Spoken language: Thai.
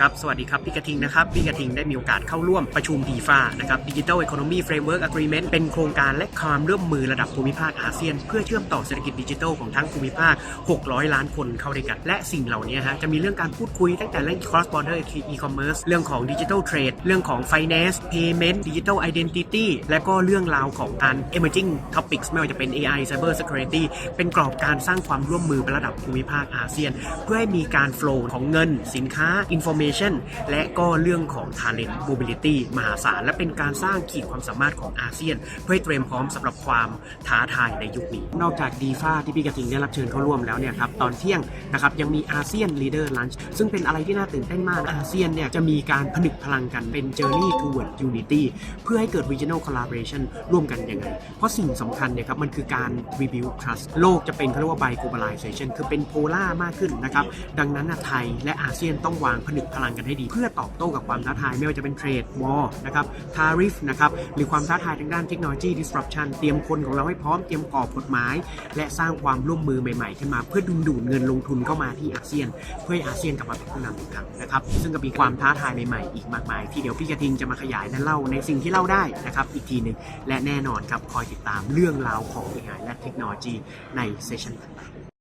ครับ สวัสดีครับ พี่กระทิงนะครับ พี่กระทิงได้มีโอกาสเข้าร่วมประชุมดีฟ้านะครับ Digital Economy Framework Agreement เป็นโครงการและความร่วมมือระดับภูมิภาคอาเซียน เพื่อเชื่อมต่อเศรษฐกิจดิจิทัลของทั้งภูมิภาค 600 ล้านคนเข้าด้วยกัน และสิ่งเหล่านี้ฮะ จะมีเรื่องการพูดคุยตั้งแต่เรื่อง cross border e-commerce เรื่องของ digital trade เรื่องของ finance payment digital identity และก็เรื่องราวของการ emerging topics ไม่ว่าจะเป็น AI cyber security เป็นกรอบการสร้างความร่วมมือระดับภูมิภาคอาเซียน เพื่อให้มีการ flow ของเงินสินค้า information และก็เรื่องของ talent mobility มหาศาล และเป็นการสร้างขีดความสามารถของอาเซียน เพื่อเตรียมพร้อมสำหรับความท้าทายในยุคนี้ นอกจากดีฟ้าที่พี่กระทิงได้รับเชิญเข้าร่วมแล้วเนี่ยครับตอนเที่ยงนะครับยังมีอาเซียน leader lunch ซึ่งเป็นอะไรที่น่าตื่นเต้นมากอาเซียนเนี่ยจะมีการผนึกพลังกันเป็น journey toward unity เพื่อให้เกิด regional collaboration ร่วมกันยังไง เพราะสิ่งสำคัญเนี่ยครับมันคือการ rebuild trust โลกจะเป็นเขาเรียกว่า bi globalization คือเป็นโพล่ามากขึ้นนะครับดังนั้นไทยและอาเซียนต้องวางผนึกพลังกันให้ดี เพื่อตอบโต้กับความท้าทาย ไม่ว่าจะเป็นเทรดวอลนะครับทาริฟนะครับหรือความท้าทายทางด้านเทคโนโลยี disruption เตรียมคนของเราให้พร้อมเตรียมกรอบกฎหมาย และสร้างความร่วมมือใหม่ๆ ขึ้นมาเพื่อดึงดูดเงินลงทุนเข้ามาที่อาเซียน เพื่อให้อาเซียนกลับมาเป็นผู้นำอีกครั้งนะครับซึ่งก็มีความท้าทายใหม่ๆอีกมากมาย ที่เดี๋ยวพี่กระทิงจะมาขยายและเล่าในสิ่งที่เล่าได้นะครับอีกทีหนึ่งและแน่นอนครับคอยติดตามเรื่องราวของ AI และเทคโนโลยีในเซสชันต่างๆ